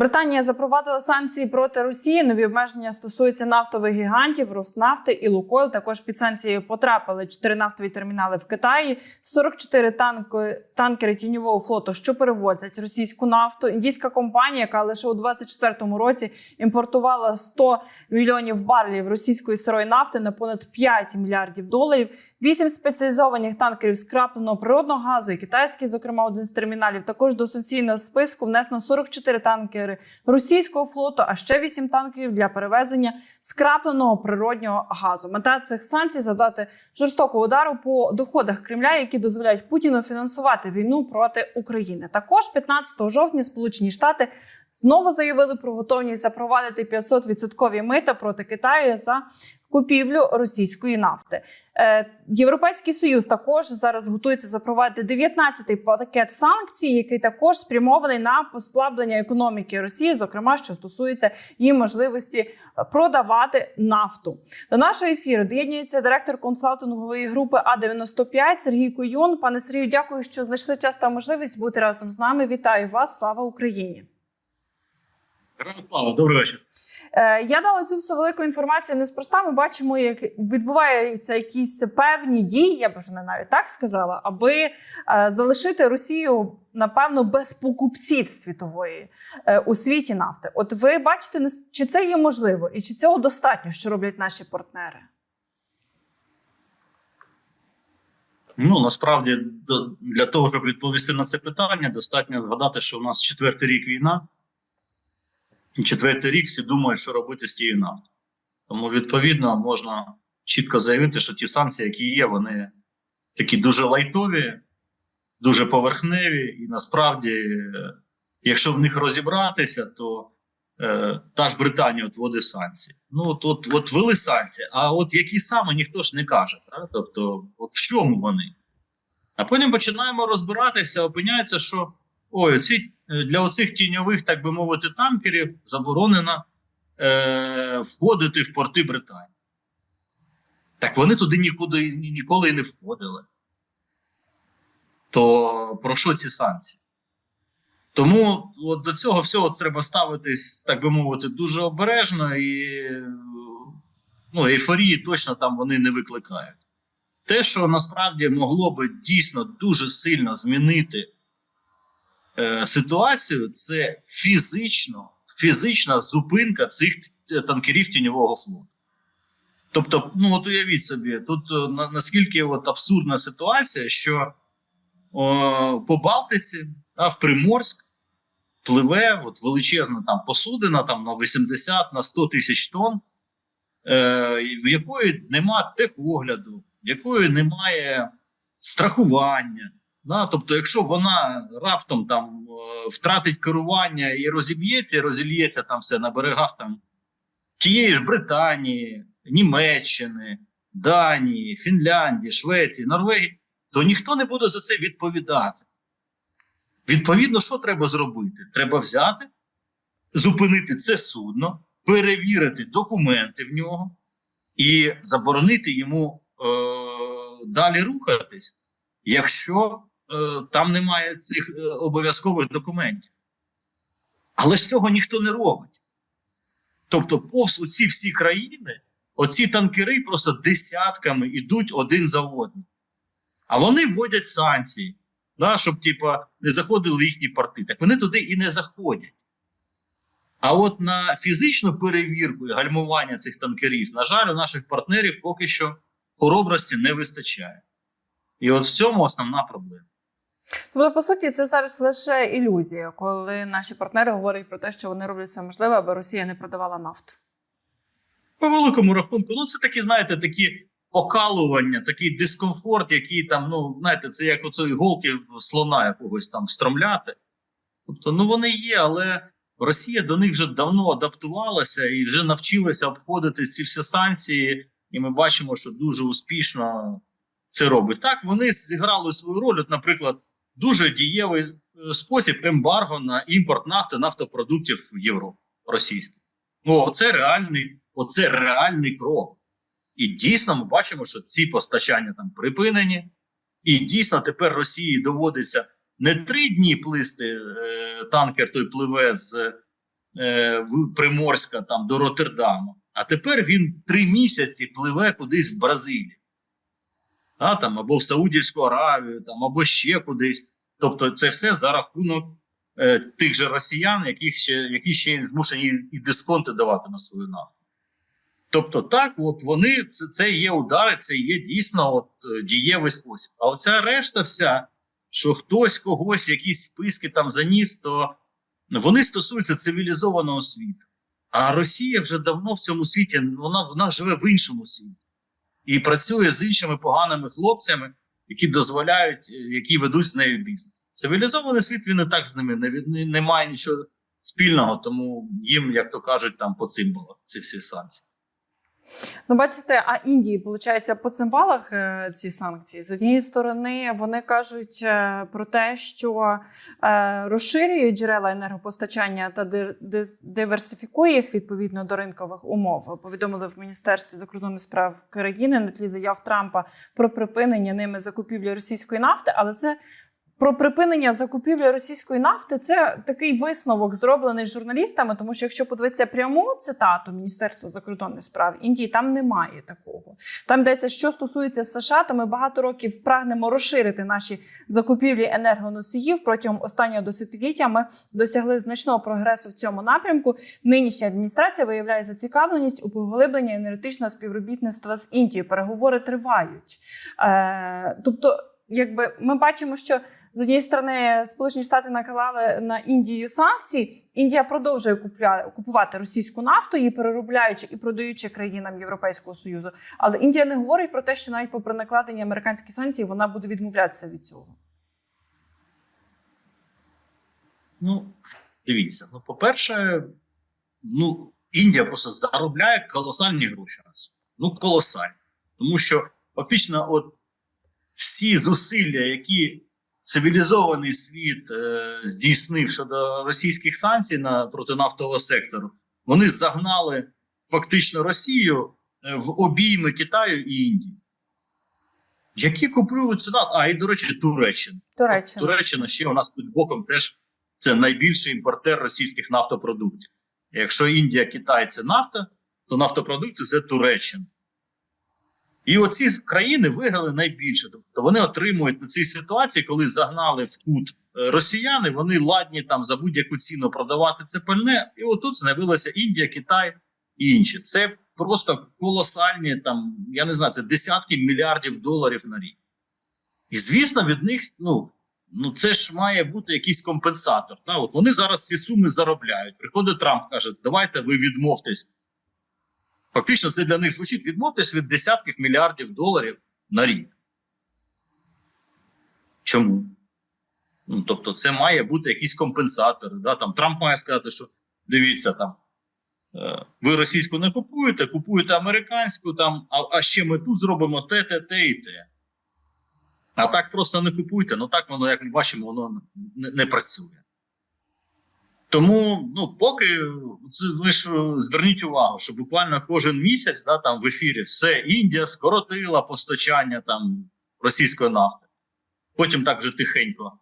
Британія запровадила санкції проти Росії. Нові обмеження стосуються нафтових гігантів, Роснафти і Лукойл. Також під санкції потрапили чотири нафтові термінали в Китаї, 44 танки, танкери тіньового флоту, що перевозять російську нафту. Індійська компанія, яка лише у 2024 році імпортувала 100 мільйонів барелів російської сирої нафти на понад 5 мільярдів доларів. Вісім спеціалізованих танкерів скрапленого природного газу і китайський, зокрема, один з терміналів. Також до санкційного списку внесено 44 танкери російського флоту, а ще 8 танкерів для перевезення скрапленого природнього газу. Мета цих санкцій завдати жорстокого удару по доходах Кремля, які дозволяють Путіну фінансувати війну проти України. Також 15 жовтня Сполучені Штати знову заявили про готовність запровадити 500% мита проти Китаю за купівлю російської нафти. Е, Європейський союз також зараз готується запровадити 19-й пакет санкцій, який також спрямований на послаблення економіки Росії, зокрема, що стосується її можливості продавати нафту. До нашого ефіру доєднується директор консалтингової групи А 95 Сергій Куюн. Пане Сергію, дякую, що знайшли час та можливість бути разом з нами. Вітаю вас! Слава Україні! Слава, добрий вечір. Е, Я дала цю всю велику інформацію неспроста. Ми бачимо, як відбуваються якісь певні дії, я б вже не навіть так сказала, аби е, залишити Росію напевно без покупців світової е, у світі нафти. От ви бачите, чи це є можливо, і чи цього достатньо, що роблять наші партнери? Ну насправді для того, щоб відповісти на це питання, достатньо згадати, що у нас четвертий рік війна, четвертий рік всі думають, що робити з тією нафтою. Тому, відповідно, можна чітко заявити, що ті санкції, які є, вони такі дуже лайтові, дуже поверхневі, і насправді, е, якщо в них розібратися, то е, та ж Британія от вводить санкції. Ну, от, от, от ввели санкції, а от які саме ніхто ж не каже. Так? Тобто, от в чому вони? А потім починаємо розбиратися, опиняється, що ой, оці, е, для оцих тіньових, так би мовити, танкерів заборонено е, входити в порти Британії. Так вони туди нікуди ні- ніколи і не входили. То про що ці санкції? Тому от до цього всього треба ставитись, так би мовити, дуже обережно і ну, ейфорії точно там вони не викликають. Те, що насправді могло би дійсно дуже сильно змінити е, ситуацію, це фізично, фізична зупинка цих т- танкерів тіньового флоту. Тобто, ну от уявіть собі, тут е, на, наскільки от абсурдна ситуація, що о, по Балтиці, а, в Приморськ пливе от величезна там посудина там, на 80 на 100 тисяч тонн, е, в якої нема техогляду, якої немає страхування. Да? Тобто, якщо вона раптом там е, втратить керування і розіб'ється, і розільється там все на берегах там тієї ж Британії, Німеччини, Данії, Фінляндії, Швеції, Норвегії, то ніхто не буде за це відповідати. Відповідно, що треба зробити? Треба взяти, зупинити це судно, перевірити документи в нього і заборонити йому е, далі рухатись, якщо там немає цих е, обов'язкових документів. Але ж цього ніхто не робить. Тобто, повз оці всі країни, оці танкери просто десятками йдуть один за одним. А вони вводять санкції, да, щоб типа, не заходили їхні порти. Так вони туди і не заходять. А от на фізичну перевірку і гальмування цих танкерів, на жаль, у наших партнерів поки що хоробрості не вистачає. І от в цьому основна проблема. Тобто, по суті, це зараз лише ілюзія, коли наші партнери говорять про те, що вони роблять все можливе, аби Росія не продавала нафту. По великому рахунку, ну це такі, знаєте, такі покалування, такий дискомфорт, який там, ну, знаєте, це як оцю іголки слона якогось там стромляти. Тобто, ну вони є, але Росія до них вже давно адаптувалася і вже навчилася обходити ці всі санкції, і ми бачимо, що дуже успішно це робить. Так, вони зіграли свою роль. От, наприклад, дуже дієвий е, спосіб ембарго на імпорт нафти, нафтопродуктів в Європу російських. Ну, оце реальний, оце реальний крок. І дійсно ми бачимо, що ці постачання там припинені, і дійсно тепер Росії доводиться не три дні плисти е, танкер той пливе з е, Приморська там до Роттердаму. А тепер він три місяці пливе кудись в Бразилію. А, там, або в Саудівську Аравію, там, або ще кудись. Тобто, це все за рахунок е, тих же росіян, яких ще, які ще змушені і дисконти давати на свою нафту. Тобто, так, от вони це, це є удари, це є дійсно от, е, дієвий спосіб. А оця решта вся, що хтось когось, якісь списки там заніс, то вони стосуються цивілізованого світу. А Росія вже давно в цьому світі вона, вона живе в іншому світі і працює з іншими поганими хлопцями, які дозволяють, е, які ведуть з нею бізнес. Цивілізований світ він і так з ними не, не, не нічого спільного, тому їм, як то кажуть, там по цим було ці всі санкції. Ну, бачите, а Індії, виходить, по цим балах е, ці санкції. З однієї сторони, вони кажуть е, про те, що е, розширюють джерела енергопостачання та диверсифікує їх відповідно до ринкових умов. Повідомили в Міністерстві закордонних справ країни на тлі заяв Трампа про припинення ними закупівлі російської нафти, але це. Про припинення закупівлі російської нафти це такий висновок, зроблений журналістами, тому що якщо подивитися пряму цитату Міністерства закордонних справ Індії, там немає такого. Там йдеться, що стосується США, то ми багато років прагнемо розширити наші закупівлі енергоносіїв протягом останнього десятиліття. Ми досягли значного прогресу в цьому напрямку. Нинішня адміністрація виявляє зацікавленість у поглибленні енергетичного співробітництва з Індією. Переговори тривають. Е, тобто, якби ми бачимо, що з однієї сторони Сполучені Штати наклали на Індію санкції. Індія продовжує купувати російську нафту, її переробляючи і продаючи країнам Європейського союзу. Але Індія не говорить про те, що навіть попри накладені американські санкції, вона буде відмовлятися від цього. Ну, дивіться, ну, по-перше, ну, Індія просто заробляє колосальні гроші. Ну, колосальні. Тому що фактично, от всі зусилля, які цивілізований світ е, здійснив щодо російських санкцій на проти нафтового сектору, вони загнали фактично Росію е, в обійми Китаю і Індії. Які купують сюди, а і, до речі, Туреччина. Туреччина. Туреччина ще у нас під боком теж це найбільший імпортер російських нафтопродуктів. Якщо Індія, Китай це нафта, то нафтопродукти це Туреччина. І оці країни виграли найбільше. Тобто вони отримують на цій ситуації, коли загнали в кут е, росіяни, вони ладні там за будь-яку ціну продавати це пальне. І отут з'явилася Індія, Китай і інші. Це просто колосальні, там, я не знаю, це десятки мільярдів доларів на рік. І звісно, від них, ну, ну це ж має бути якийсь компенсатор. Та? От вони зараз ці суми заробляють. Приходить Трамп, каже, давайте ви відмовтесь. Фактично, це для них звучить відмовтесь від десятків мільярдів доларів на рік. Чому? Ну, тобто, це має бути якийсь компенсатор. Да? Там, Трамп має сказати, що дивіться, там, е, ви російську не купуєте, купуєте американську, там, а, а ще ми тут зробимо те, те, те і те. А так просто не купуйте. Ну так воно, як ми бачимо, воно не, не працює. Тому, ну, поки це ви ж е, зверніть увагу, що буквально кожен місяць да, там в ефірі все Індія скоротила постачання там російської нафти. Потім так вже тихенько.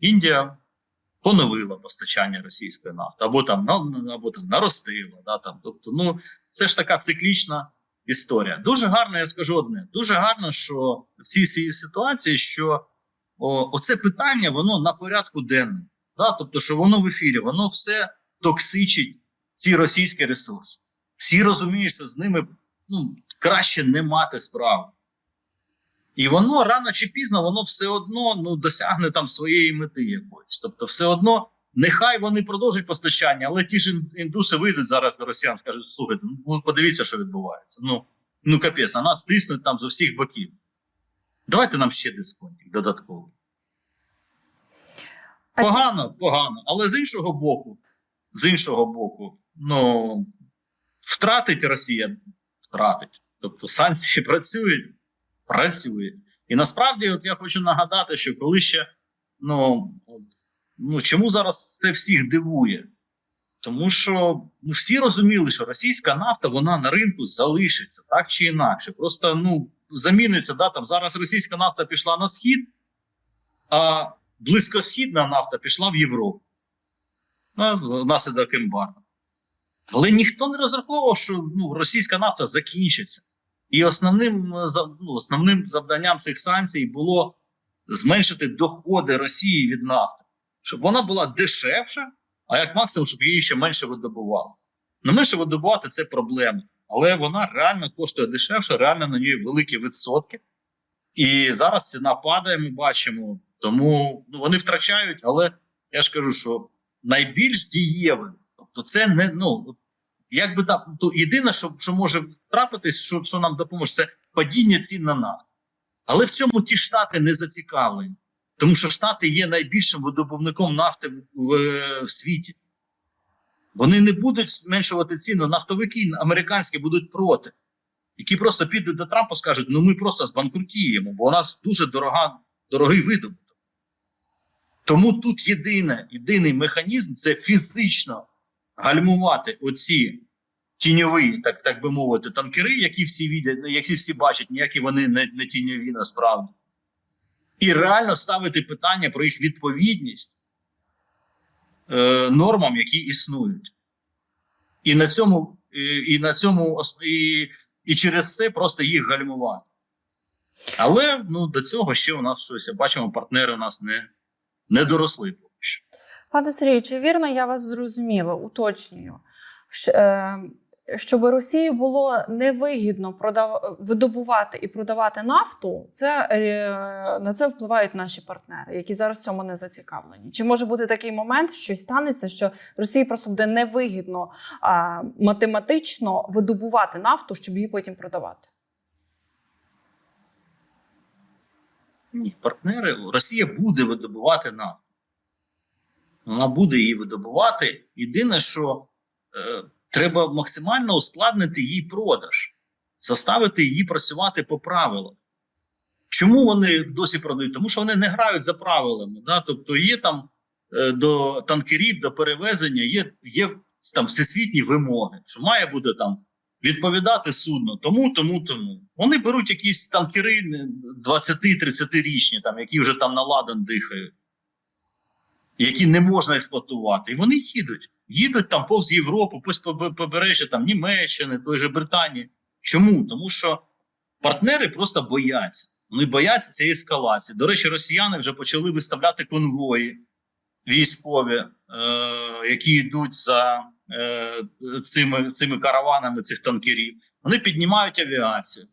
Індія поновила постачання російської нафти, або там або там наростила. Да, там. Тобто, ну, це ж така циклічна історія. Дуже гарно, я скажу одне. Дуже гарно, що в цій ситуації, що о, оце питання, воно на порядку денному. Да? Тобто, що воно в ефірі, воно все токсичить ці російські ресурси. Всі розуміють, що з ними ну, краще не мати справи. І воно рано чи пізно, воно все одно ну, досягне там своєї мети якоїсь. Тобто, все одно, нехай вони продовжують постачання, але ті ж індуси вийдуть зараз до росіян, скажуть: слухайте, ну подивіться, що відбувається. Ну, ну капець, а нас тиснуть там з усіх боків. Давайте нам ще дисконтик додатковий. Погано, погано. Але з іншого боку, з іншого боку, ну втратить Росія, втратить. Тобто санкції працюють, працюють. І насправді, от я хочу нагадати, що коли ще ну, ну чому зараз це всіх дивує? Тому що ну, всі розуміли, що російська нафта вона на ринку залишиться так чи інакше. Просто ну заміниться. Да, там зараз російська нафта пішла на схід, а близькосхідна нафта пішла в Європу. Внаслідок ембарго. Але ніхто не розраховував, що ну, російська нафта закінчиться. І основним, е, ну, основним завданням цих санкцій було зменшити доходи Росії від нафти, щоб вона була дешевша, а як максимум, щоб її ще менше видобували. Ну, менше видобувати це проблема, але вона реально коштує дешевше, реально на ній великі відсотки. І зараз ціна падає, ми бачимо. Тому ну, вони втрачають, але я ж кажу, що найбільш дієвим, тобто це не ну як би так, то єдине, що, що може трапитись, що, що нам допоможе, це падіння цін на нафту. Але в цьому ті штати не зацікавлені, тому що Штати є найбільшим видобувником нафти в, в, в світі. Вони не будуть зменшувати ціну. Нафтовики американські будуть проти, які просто підуть до Трампа скажуть: ну ми просто збанкрутіємо, бо у нас дуже дорога, дорогий видобуток. Тому тут єдине, єдиний механізм це фізично гальмувати оці тіньові, так, так би мовити, танкери, які всі відять, які всі бачать, ніякі вони не, не тіньові насправді. І реально ставити питання про їх відповідність е, нормам, які існують. І на цьому, і, і на цьому і, і через це просто їх гальмувати. Але ну, до цього ще у нас щось. Бачимо, партнери у нас не, не доросли поки що. Пане Сергію, чи вірно я вас зрозуміла? Уточнюю. Е, Щоб Росії було невигідно продав... видобувати і продавати нафту, це, е, на це впливають наші партнери, які зараз цьому не зацікавлені. Чи може бути такий момент, що станеться, що Росії просто буде невигідно а, математично видобувати нафту, щоб її потім продавати? Ні, партнери Росія буде видобувати нафту. Вона буде її видобувати. Єдине, що е, треба максимально ускладнити її продаж, заставити її працювати по правилам. Чому вони досі продають? Тому що вони не грають за правилами. Да? Тобто є там е, до танкерів, до перевезення, є, є там всесвітні вимоги, що має бути там відповідати судно тому, тому, тому. Вони беруть якісь танкери 20-30 річні, там, які вже там на ладан дихають, які не можна експлуатувати. І вони їдуть. Їдуть там повз Європу, повз побережжя там Німеччини, той же Британії. Чому? Тому що партнери просто бояться. Вони бояться цієї ескалації. До речі, росіяни вже почали виставляти конвої військові, е, які йдуть за цими, цими караванами цих танкерів. Вони піднімають авіацію.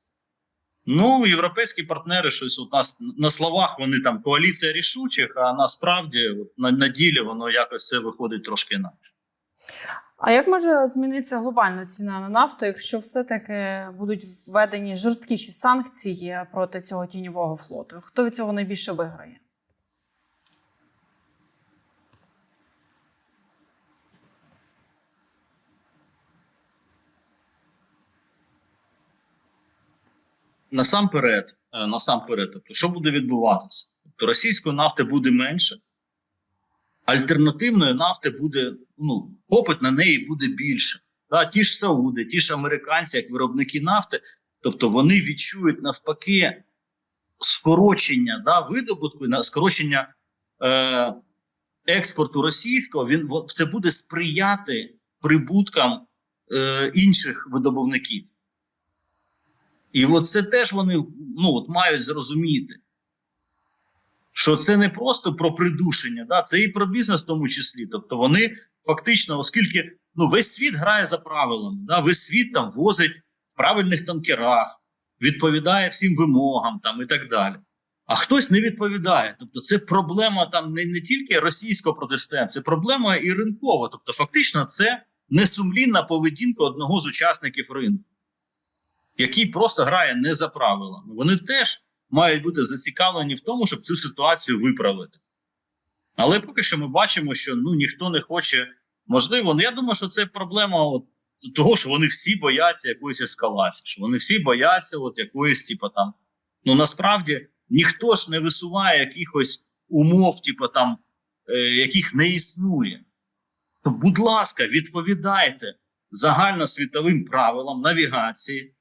Ну, європейські партнери щось у нас на словах вони там коаліція рішучих, а насправді на, на ділі воно якось все виходить трошки інакше. А як може змінитися глобальна ціна на нафту, якщо все-таки будуть введені жорсткіші санкції проти цього тіньового флоту? Хто від цього найбільше виграє? Насамперед, е, насамперед, тобто, що буде відбуватися? Тобто російської нафти буде менше, альтернативної нафти буде, ну, попит на неї буде більше. Да, ті ж Сауди, ті ж американці, як виробники нафти, тобто вони відчують навпаки скорочення да, видобутку, на- скорочення е, експорту російського, він це буде сприяти прибуткам е, інших видобувників. І от це теж вони ну, от мають зрозуміти, що це не просто про придушення, да, це і про бізнес в тому числі. Тобто вони фактично, оскільки ну, весь світ грає за правилами, да, весь світ там возить в правильних танкерах, відповідає всім вимогам там, і так далі. А хтось не відповідає. Тобто, це проблема там не, не тільки російського протесту, це проблема і ринкова. Тобто, фактично, це несумлінна поведінка одного з учасників ринку який просто грає не за правилами. Вони теж мають бути зацікавлені в тому, щоб цю ситуацію виправити. Але поки що ми бачимо, що ну ніхто не хоче. Можливо, ну я думаю, що це проблема от, того, що вони всі бояться якоїсь ескалації, що вони всі бояться от якоїсь, типу, там. Ну насправді ніхто ж не висуває якихось умов, типу, там, е, яких не існує. То, будь ласка, відповідайте загальносвітовим правилам навігації,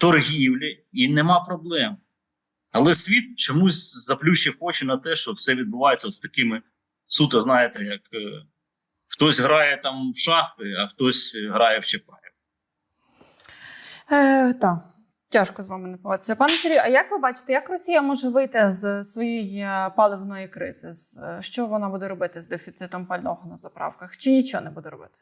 торгівлі, і нема проблем. Але світ чомусь заплющив очі на те, що все відбувається з такими суто, знаєте, як е, Хтось грає там в шахи, а хтось грає в Чапаєв. Е, так. Тяжко з вами не погодитися. Пане Сергію, а як ви бачите, як Росія може вийти з своєї е, паливної кризи? Е, Що вона буде робити з дефіцитом пального на заправках? Чи нічого не буде робити?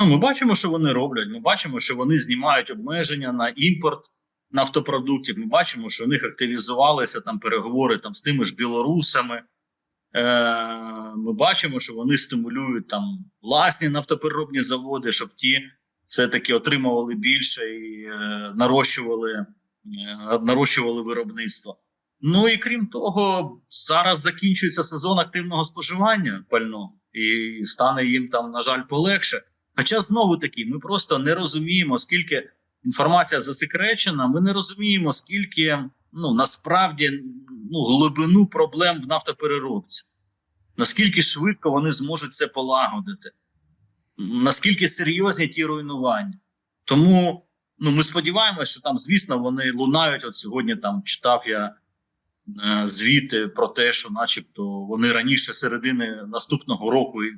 Ну, ми бачимо, що вони роблять. Ми бачимо, що вони знімають обмеження на імпорт нафтопродуктів. Ми бачимо, що у них активізувалися там переговори там з тими ж білорусами. Е, ми бачимо, що вони стимулюють там власні нафтопереробні заводи, щоб ті все-таки отримували більше і е, нарощували, е, нарощували виробництво. Ну і крім того, зараз закінчується сезон активного споживання пального, і стане їм там, на жаль, полегше. Хоча знову таки, ми просто не розуміємо, скільки інформація засекречена, ми не розуміємо, скільки ну насправді ну, глибину проблем в нафтопереробці, наскільки швидко вони зможуть це полагодити, наскільки серйозні ті руйнування. Тому ну, ми сподіваємося, що там, звісно, вони лунають. От сьогодні там читав я звіти про те, що, начебто, вони раніше середини наступного року е,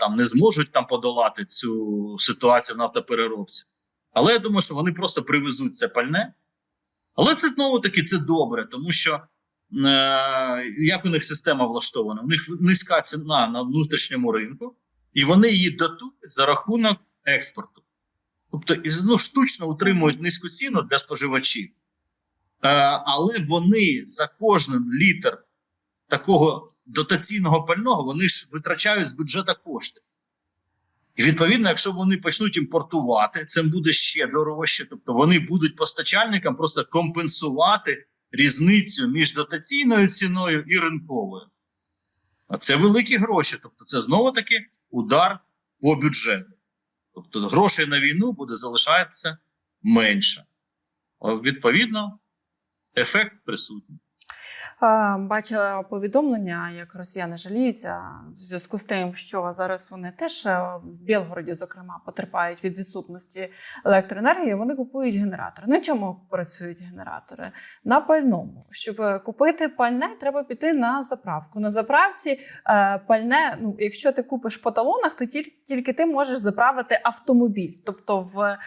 там не зможуть там подолати цю ситуацію в нафтопереробці. Але я думаю, що вони просто привезуть це пальне. Але це знову таки це добре, тому що е, як у них система влаштована? У них низька ціна на внутрішньому ринку, і вони її датують за рахунок експорту. Тобто ну, штучно утримують низьку ціну для споживачів. Е, але вони за кожен літр такого дотаційного пального вони ж витрачають з бюджету кошти. І відповідно, якщо вони почнуть імпортувати, це буде ще дорожче. Тобто вони будуть постачальникам просто компенсувати різницю між дотаційною ціною і ринковою. А це великі гроші. Тобто, це знову таки удар по бюджету. Тобто, грошей на війну буде залишатися менше. Відповідно, ефект присутній. Бачила повідомлення, як росіяни жаліються в зв'язку з тим, що зараз вони теж е, в Білгороді, зокрема, потерпають від відсутності електроенергії. Вони купують генератори. На чому працюють генератори? На пальному. Щоб е, купити пальне, треба піти на заправку. На заправці е, пальне, ну якщо ти купиш по талонах, то тільки, ти можеш заправити автомобіль, тобто в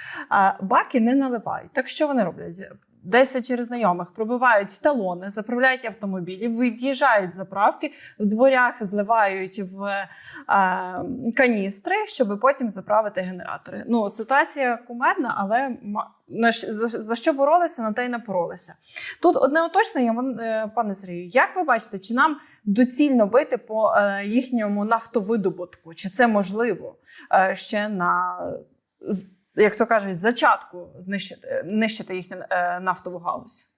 баки не наливають. Так що вони роблять? Десять через знайомих пробивають талони, заправляють автомобілі, виїжджають заправки, в дворях зливають в е, каністри, щоб потім заправити генератори. Ну, ситуація кумедна, але за, що боролися, на те й напоролися. Тут одне уточнення, е, пане Сергію, як ви бачите, чи нам доцільно бити по е, їхньому нафтовидобутку? Чи це можливо е, ще на як то кажуть, зачатку знищити, нищити їхню е, нафтову галузь?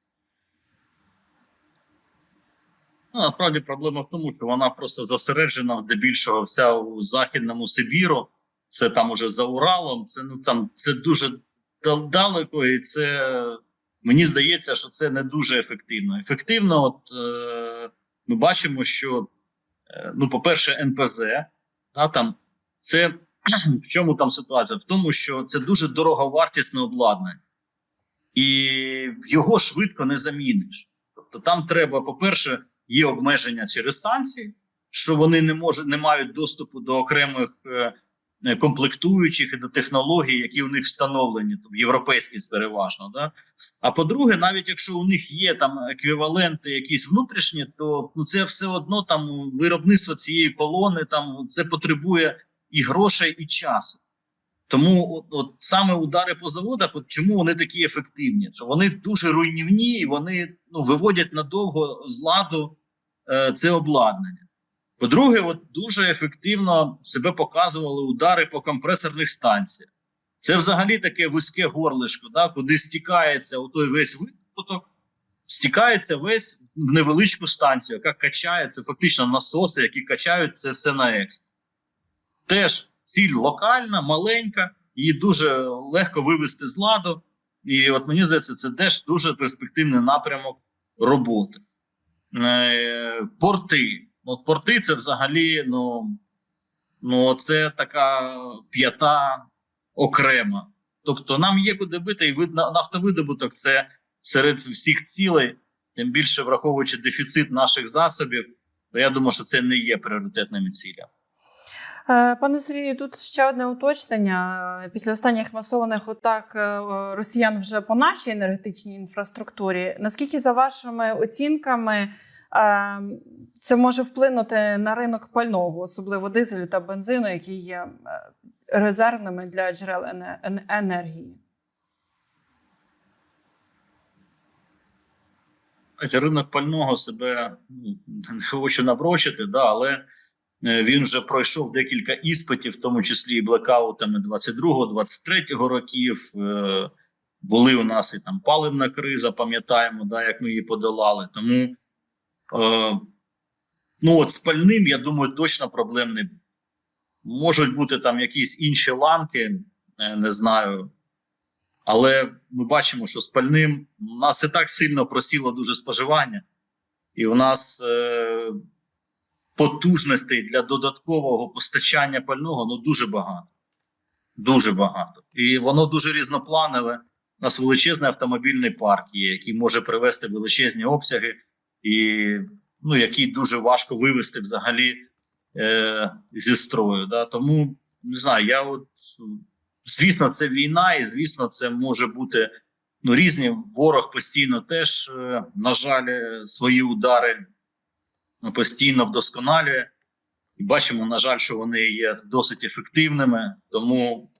Ну, насправді проблема в тому, що вона просто зосереджена здебільшого вся у західному Сибіру. Це там уже за Уралом. Це ну там це дуже далеко, і це мені здається, що це не дуже ефективно. Ефективно, от е, ми бачимо, що е, ну, по-перше, НПЗ, да, там це в чому там ситуація? В тому, що це дуже дороговартісне обладнання, і його швидко не заміниш. Тобто, там треба, по-перше, є обмеження через санкції, що вони не можуть не мають доступу до окремих е, е, комплектуючих і до технологій, які у них встановлені, то в європейській переважно. Да? А по-друге, навіть якщо у них є там еквіваленти, якісь внутрішні, то ну це все одно там виробництво цієї колони, там це потребує і грошей, і часу. Тому от, от саме удари по заводах, от чому вони такі ефективні? Що вони дуже руйнівні і вони ну, виводять надовго з ладу е, це обладнання. По-друге, от дуже ефективно себе показували удари по компресорних станціях. Це взагалі таке вузьке горлишко, да, куди стікається той весь видобуток, стікається весь в невеличку станцію, яка качає це фактично насоси, які качають це все на експорт. Теж ціль локальна, маленька, її дуже легко вивести з ладу. І от мені здається, це теж дуже перспективний напрямок роботи. Е, порти. От порти це взагалі, ну, ну це така п'ята окрема. Тобто нам є куди бити, і вид- нафтовидобуток це серед всіх цілей, тим більше враховуючи дефіцит наших засобів, то я думаю, що це не є пріоритетними цілями. Е, Пане Сергію, тут ще одне уточнення. Після останніх масованих атак е, росіян вже по нашій енергетичній інфраструктурі. Наскільки, за вашими оцінками, е, це може вплинути на ринок пального, особливо дизелю та бензину, які є резервними для джерел енергії? Ринок пального себе ну, не хочу наврочити, да, але він вже пройшов декілька іспитів, в тому числі і блекаутами 22-23 років. Е, Були у нас і там паливна криза, пам'ятаємо, да, як ми її подолали. Тому е, ну от з пальним, я думаю, точно проблем не буде. Можуть бути там якісь інші ланки, е, не знаю. Але ми бачимо, що з пальним у нас і так сильно просіло дуже споживання, і у нас е, потужностей для додаткового постачання пального ну дуже багато. Дуже багато. І воно дуже різнопланове. У нас величезний автомобільний парк є, який може привести величезні обсяги, і ну, який дуже важко вивести взагалі е, зі строю. Да? Тому не знаю, я от звісно, це війна, і звісно, це може бути ну, різні. Ворог постійно теж, е, на жаль, е, свої удари постійно вдосконалює. І бачимо, на жаль, що вони є досить ефективними, тому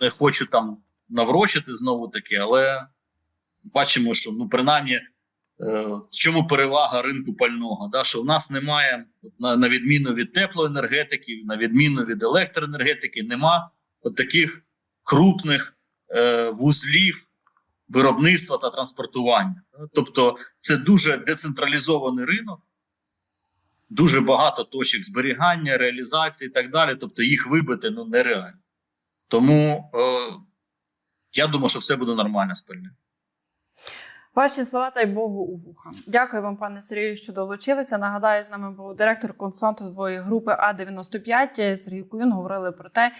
не хочу там наврочити знову таки, але бачимо, що ну, принаймні. е, В чому перевага ринку пального? Да? Що в нас немає, на, відміну від теплоенергетики, на відміну від електроенергетики, нема от таких крупних е, вузлів виробництва та транспортування. Тобто, це дуже децентралізований ринок, дуже багато точок зберігання, реалізації і так далі. Тобто, їх вибити ну нереально. Тому е, я думаю, що все буде нормально з пальним. Ваші слова та й Богу у вуха. Дякую вам, пане Сергію, що долучилися. Нагадаю, з нами був директор консультантової групи А95 Сергій Куюн. Говорили про те,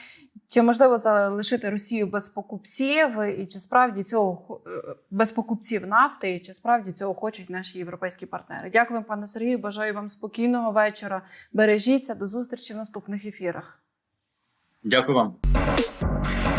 чи можливо залишити Росію без покупців, і чи справді цього е, без покупців нафти, і чи справді цього хочуть наші європейські партнери. Дякую пане Сергію. Бажаю вам спокійного вечора. Бережіться до зустрічі в наступних ефірах. Дякую вам.